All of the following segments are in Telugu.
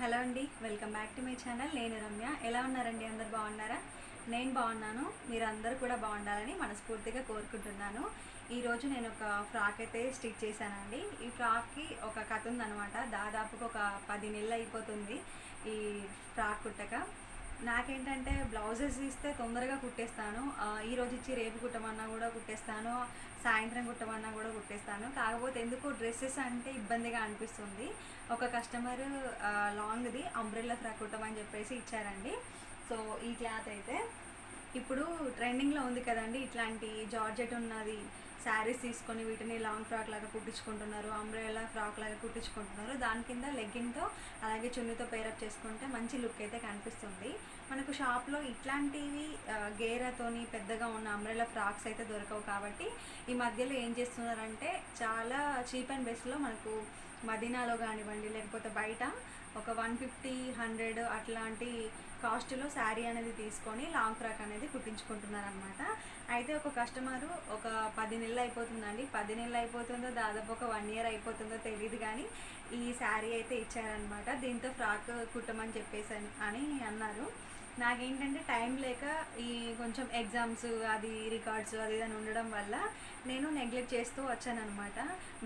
హలో అండి welcome back to my channel. నేను రమ్య. ఎలా ఉన్నారండి? అందరు బాగున్నారా? నేను బాగున్నాను. మీరు అందరూ కూడా బాగుండాలని మనస్ఫూర్తిగా కోరుకుంటున్నాను. ఈరోజు నేను ఒక ఫ్రాక్ అయితే స్టిచ్ చేశానండి. ఈ ఫ్రాక్కి ఒక కథ ఉందనమాట దాదాపుగా ఒక పది నెలలు అయిపోతుంది ఈ ఫ్రాక్ కుట్టక. నాకేంటంటే బ్లౌజెస్ ఇస్తే తొందరగా కుట్టేస్తాను. ఈరోజు ఈ రోజు ఇచ్చి రేపు కుట్టమన్నా కూడా కుట్టేస్తాను. సాయంత్రం కుట్టమన్నా కూడా కుట్టేస్తాను. కాకపోతే ఎందుకు డ్రెస్సెస్ అంటే ఇబ్బందిగా అనిపిస్తుంది. ఒక కస్టమర్ లాంగ్ది అంబ్రెల్లా ఫ్రాక్ కుట్టమని చెప్పేసి ఇచ్చారండి. సో ఈ క్లాత్ అయితే ఇప్పుడు ట్రెండింగ్లో ఉంది కదండి. ఇట్లాంటి జార్జెట్ ఉన్నది శారీస్ తీసుకొని వీటిని లాంగ్ ఫ్రాక్ లాగా కుట్టించుకుంటున్నారు అంబ్రెలా ఫ్రాక్ లాగా కుట్టించుకుంటున్నారు. దాని కింద లెగ్గిన్తో అలాగే చున్నీతో పేరప్ చేసుకుంటే మంచి లుక్ అయితే కనిపిస్తుంది. మనకు షాప్లో ఇట్లాంటివి గేరాతోని పెద్దగా ఉన్న అంబ్రెలా ఫ్రాక్స్ అయితే దొరకవు కాబట్టి ఈ మధ్యలో ఏం చేస్తున్నారంటే చాలా చీప్ అండ్ బెస్ట్లో మనకు మదీనాలో కానివ్వండి లేకపోతే బయట ఒక వన్ ఫిఫ్టీ హండ్రెడ్ అట్లాంటి కాస్ట్లో శారీ అనేది తీసుకొని లాంగ్ ఫ్రాక్ అనేది కుట్టించుకుంటున్నారు అనమాట అయితే ఒక కస్టమరు ఒక పది నెలలు అయిపోతుందండి. పది నెలలు అయిపోతుందో దాదాపు ఒక వన్ ఇయర్ అయిపోతుందో తెలియదు కానీ ఈ శారీ అయితే ఇచ్చారనమాట దీంతో ఫ్రాక్ కుట్టమని చెప్పేసి అని- అని అన్నారు. నాకేంటంటే టైం లేక ఈ కొంచెం ఎగ్జామ్స్ అది రికార్డ్స్ అది ఇదని ఉండడం వల్ల నేను నెగ్లెక్ట్ చేస్తూ వచ్చానమాట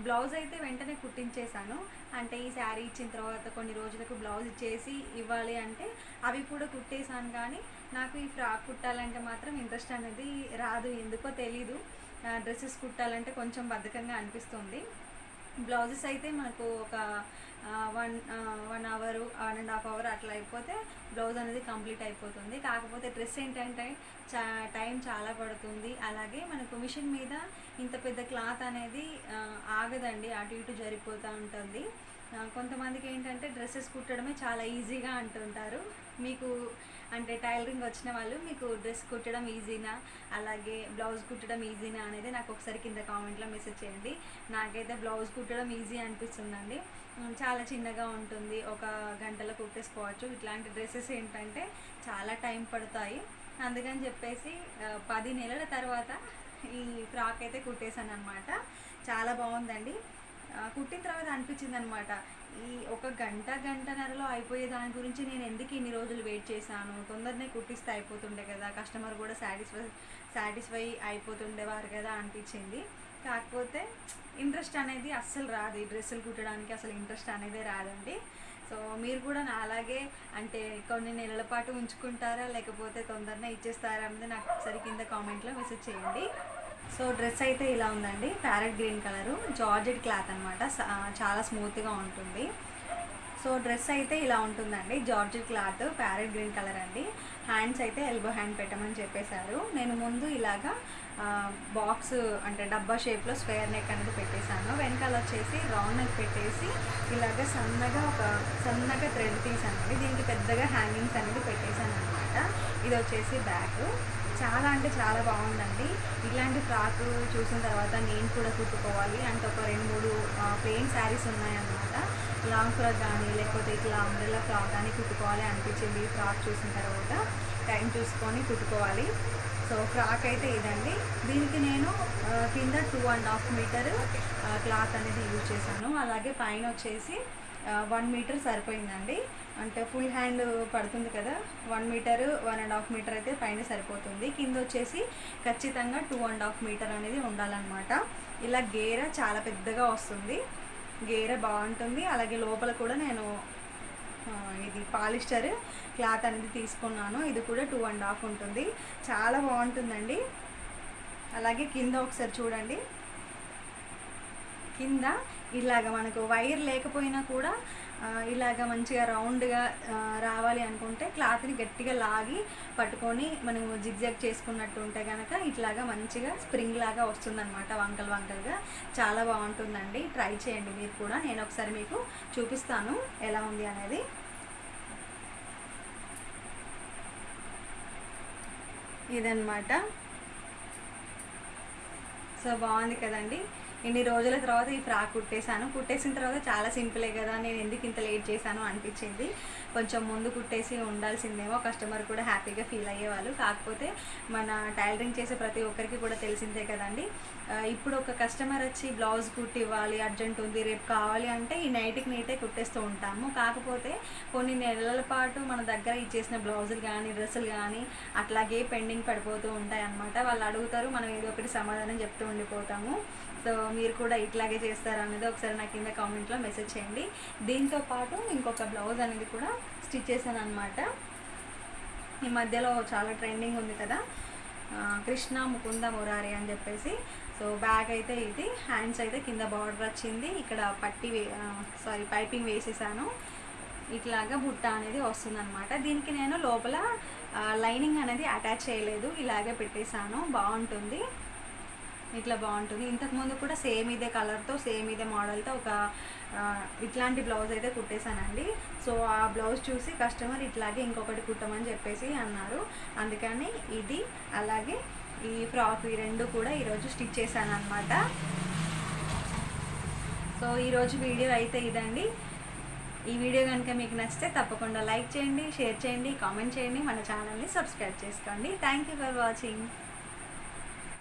బ్లౌజ్ అయితే వెంటనే కుట్టించేశాను. అంటే ఈ శారీ ఇచ్చిన తర్వాత కొన్ని రోజులకు బ్లౌజ్ ఇచ్చేసి ఇవ్వాలి అంటే అవి కూడా కుట్టేశాను కానీ నాకు ఈ ఫ్రాక్ కుట్టాలంటే మాత్రం ఇంట్రెస్ట్ అనేది రాదు. ఎందుకో తెలీదు. డ్రెస్సెస్ కుట్టాలంటే కొంచెం బద్ధకంగా అనిపిస్తుంది. బ్లౌజెస్ అయితే మనకు ఒక one one hour one and half hour అట్లా అయిపోతే బ్లౌజ్ అనేది కంప్లీట్ అయిపోతుంది. కాకపోతే డ్రెస్ ఏంటంటే చా టైం చాలా పడుతుంది. అలాగే మనకు మిషన్ మీద ఇంత పెద్ద క్లాత్ అనేది ఆగదండి. అటు ఇటు జరిపోతూ ఉంటుంది. కొంతమందికి ఏంటంటే డ్రెస్సెస్ కుట్టడమే చాలా ఈజీగా అంటుంటారు. మీకు అంటే టైలరింగ్ వచ్చిన వాళ్ళు మీకు డ్రెస్ కుట్టడం ఈజీనా? అలాగే బ్లౌజ్ కుట్టడం ఈజీనా అనేది నాకు ఒకసారి కింద కామెంట్లో మెసేజ్ చేయండి. నాకైతే బ్లౌజ్ కుట్టడం ఈజీ అనిపిస్తుందండి. చాలా చిన్నగా ఉంటుంది. ఒక గంటలో కుట్టేసుకోవచ్చు. ఇట్లాంటి డ్రెస్సెస్ ఏంటంటే చాలా టైం పడతాయి. అందుకని చెప్పేసి పది నెలల తర్వాత ఈ ఫ్రాక్ అయితే కుట్టేశాను అనమాట చాలా బాగుందండి. కుట్టిన తర్వాత అనిపించింది అనమాట ఈ ఒక గంట గంటన్నరలో అయిపోయే దాని గురించి నేను ఎందుకు ఇన్ని రోజులు వెయిట్ చేశాను? తొందరనే కుట్టిస్తే అయిపోతుండే కదా కస్టమర్ కూడా సాటిస్ఫై సాటిస్ఫై అయిపోతుండేవారు కదా అనిపించింది. కాకపోతే ఇంట్రెస్ట్ అనేది అస్సలు రాదు. ఈ డ్రెస్సులు కుట్టడానికి అసలు ఇంట్రెస్ట్ అనేది రాదండి. సో మీరు కూడా నా అలాగే అంటే కొన్ని నెలల పాటు ఉంచుకుంటారా? లేకపోతే తొందరనే ఇచ్చేస్తారా? అనేది నాకు ఒకసారి కింద కామెంట్లో మెసేజ్ చేయండి. సో డ్రెస్ అయితే ఇలా ఉందండి. Parrot green colour georgette cloth అనమాట చాలా స్మూత్గా ఉంటుంది. సో డ్రెస్ అయితే ఇలా ఉంటుందండి. Georgette cloth parrot green colour అండి. హ్యాండ్స్ అయితే ఎల్బో హ్యాండ్ పెట్టమని చెప్పేశారు. నేను ముందు ఇలాగా బాక్స్ అంటే డబ్బా షేప్లో స్క్వేర్ నెక్ అనేది పెట్టేశాను. వెనకాల వచ్చేసి రౌండ్ నెక్ పెట్టేసి ఇలాగ సన్నగా ఒక సన్నగా థ్రెడ్ తీసానండి దీనికి పెద్దగా హ్యాంగింగ్స్ అనేది పెట్టేశాను అనమాట ఇది వచ్చేసి బ్యాగ్ చాలా అంటే చాలా బాగుందండి. ఇలాంటి ఫ్రాక్ చూసిన తర్వాత నేను కూడా కుట్టుకోవాలి. అంటే ఒక రెండు మూడు ప్లెయిన్ శారీస్ ఉన్నాయన్నమాట. లాంగ్ ఫ్రాక్ కానీ లేకపోతే ఇట్లా అంబ్రెల్లా ఫ్రాక్ కానీ కుట్టుకోవాలి అనిపించింది ఫ్రాక్ చూసిన తర్వాత. టైం చూసుకొని కుట్టుకోవాలి. సో ఫ్రాక్ అయితే ఇదండి. దీనికి నేను కింద two and half metre cloth అనేది యూజ్ చేశాను. అలాగే పైన వచ్చేసి వన్ మీటర్ సరిపోయిందండి. అంటే ఫుల్ హ్యాండ్ పడుతుంది కదా one metre one and half metre అయితే పైన సరిపోతుంది. కింద వచ్చేసి ఖచ్చితంగా టూ అండ్ హాఫ్ మీటర్ అనేది ఉండాలన్నమాట. ఇలా గేర చాలా పెద్దగా వస్తుంది. గేర బాగుంటుంది. అలాగే లోపల కూడా నేను ఇది పాలిస్టర్ క్లాత్ అనేది తీసుకున్నాను. ఇది కూడా టూ అండ్ హాఫ్ ఉంటుంది. చాలా బాగుంటుందండి. అలాగే కింద ఒకసారి చూడండి. కింద ఇలాగ మనకు వైర్ లేకపోయినా కూడా ఇలాగ మంచిగా రౌండ్గా రావాలి అనుకుంటే క్లాత్ని గట్టిగా లాగి పట్టుకొని మనం జిగ్జాగ్ చేసుకున్నట్టు ఉంటే కనుక ఇట్లాగా మంచిగా స్ప్రింగ్ లాగా వస్తుందన్నమాట వంకలు వంకలుగా. చాలా బాగుంటుందండి. ట్రై చేయండి మీరు కూడా. నేను ఒకసారి మీకు చూపిస్తాను ఎలా ఉంది అనేది. ఇదన్నమాట. సో బాగుంది కదండి. ఇన్ని రోజుల తర్వాత ఈ ఫ్రాక్ కుట్టేశాను. కుట్టేసిన తర్వాత చాలా సింపులే కదా నేను ఎందుకు ఇంత లేట్ చేశాను అనిపించింది. కొంచెం ముందు కుట్టేసి ఉండాల్సిందేమో కస్టమర్ కూడా హ్యాపీగా ఫీల్ అయ్యేవాళ్ళు. కాకపోతే మన టైలరింగ్ చేసే ప్రతి ఒక్కరికి కూడా తెలిసిందే కదండి. ఇప్పుడు ఒక కస్టమర్ వచ్చి బ్లౌజ్ కుట్టి ఇవ్వాలి అర్జెంట్ ఉంది రేపు కావాలి అంటే ఈ నైట్కి నైటే కుట్టేస్తూ ఉంటాము. కాకపోతే కొన్ని నెలల పాటు మన దగ్గర ఇచ్చేసిన బ్లౌజులు కానీ డ్రెస్సులు కానీ అట్లాగే పెండింగ్ పడిపోతూ ఉంటాయి అన్నమాట వాళ్ళు అడుగుతారు మనం ఏదో ఒకటి సమాధానం చెప్తూ ఉండిపోతాము. సో మీరు కూడా ఇట్లాగే చేస్తారా అనేది ఒకసారి నాకు కింద కామెంట్లో మెసేజ్ చేయండి. దీంతో పాటు ఇంకొక బ్లౌజ్ అనేది కూడా స్టిచ్ చేశాను అనమాట ఈ మధ్యలో చాలా ట్రెండింగ్ ఉంది కదా. కృష్ణ ముకుంద మురారి అని చెప్పేసి. సో బ్యాగ్ అయితే ఇది హ్యాండ్స్ అయితే కింద బార్డర్ వచ్చింది. ఇక్కడ పట్టి సారీ పైపింగ్ వేసేసాను. ఇట్లాగా బుట్ట అనేది వస్తుందన్నమాట. దీనికి నేను లోపల లైనింగ్ అనేది అటాచ్ చేయలేదు. ఇలాగే పెట్టేశాను. బాగుంటుంది. ఇట్లా బాగుంటుంది. ఇంతకుముందు కూడా సేమ్ ఇదే కలర్తో సేమ్ ఇదే మోడల్తో ఒక ఇట్లాంటి బ్లౌజ్ అయితే కుట్టేశానండి. సో ఆ బ్లౌజ్ చూసి కస్టమర్ ఇట్లాగే ఇంకొకటి కుట్టమని చెప్పేసి అన్నారు. అందుకని ఇది అలాగే ఈ ఫ్రాక్ ఈ రెండు కూడా ఈరోజు స్టిచ్ చేశాను అనమాట సో ఈరోజు వీడియో అయితే ఇదండి. ఈ వీడియో కనుక మీకు నచ్చితే తప్పకుండా లైక్ చేయండి షేర్ చేయండి కామెంట్ చేయండి మన ఛానల్ని సబ్స్క్రైబ్ చేసుకోండి. Thank you for watching